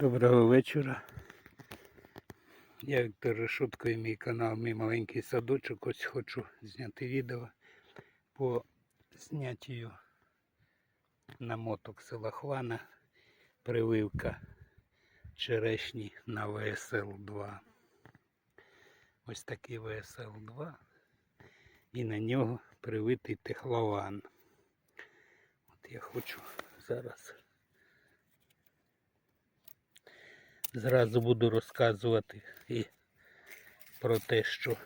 Доброго вечора. Я Віктор Решутко і мій канал Мій маленький садочок. Ось хочу зняти відео по зняттю намоток села Хвана, прививка черешні на ВСЛ-2. Ось такий ВСЛ-2 і на нього привитий техлован. От я хочу зараз Зразу буду розказувати і про те, що,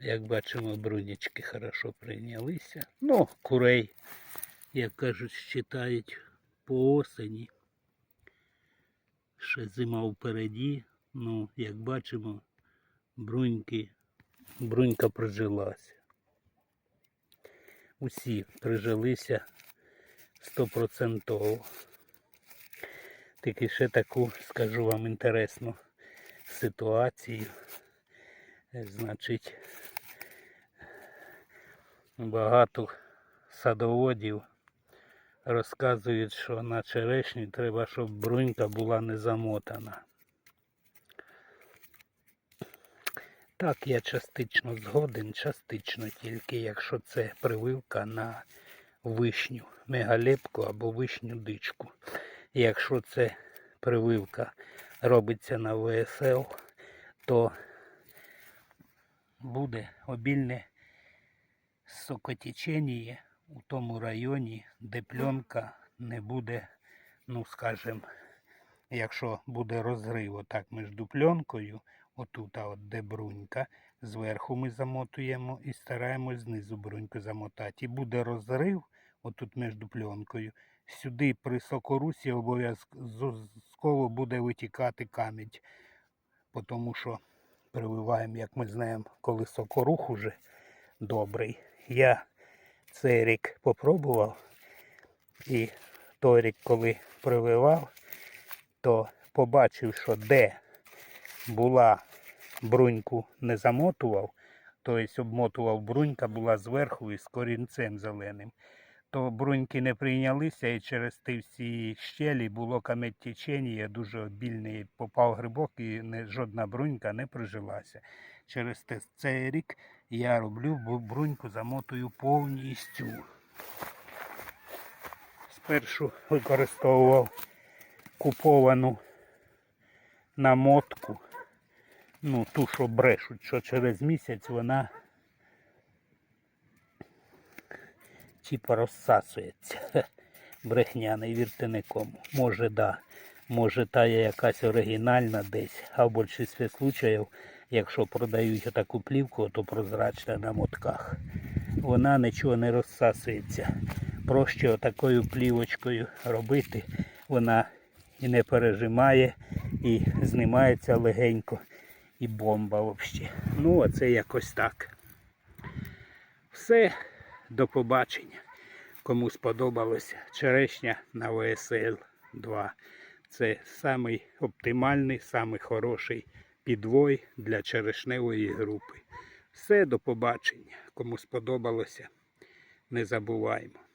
як бачимо, брунячки хорошо прийнялися. Ну, курей, як кажуть, щитають по осені. Ще зима впереді. Ну, як бачимо, бруньки, брунька прижилася. Усі прижилися стопроцентово. Тільки ще таку скажу вам інтересну ситуацію. Значить, багато садоводів розказують, що на черешню треба, щоб брунька була не замотана. Так, я частично згоден, частично тільки, якщо це прививка на вишню, мегалепку або вишню дичку. Якщо це прививка робиться на ВСЛ, то буде обільне сокотічення у тому районі, де пленка не буде, ну скажем, якщо буде розрив отак між пленкою, отут, а от де брунька, зверху ми замотуємо і стараємось знизу бруньку замотати. І буде розрив отут між пленкою сюди при сокорусі обов'язково буде витікати камінь. Тому що прививаємо, як ми знаємо, коли сокорух уже добрий. Я цей рік попробував. І той рік, коли прививав, то побачив, що де була бруньку не замотував, тобто обмотував брунька була зверху і з корінцем зеленим то бруньки не прийнялися і через ті всі щелі було каметтічення дуже обільне. Попав грибок і не, жодна брунька не прижилася. Через те, цей рік я роблю бо бруньку замотую повністю. Спершу використовував куповану намотку. Ну, ту, що брешуть, що через місяць вона типа розсасується. Брехня, не вірте нікому. Може, да. Може та є якась оригінальна десь. А в більшості случаїв, якщо продають таку плівку, то прозрачна на мотках. Вона нічого не розсасується. Проще отакою плівочкою робити. Вона і не пережимає, і знімається легенько. І бомба взагалі. Ну, а це якось так. Все. До побачення. Кому сподобалося черешня на ВСЛ 2. Це самий оптимальний, самий хороший підвой для черешневої групи. Все, до побачення. Кому сподобалося, не забуваємо.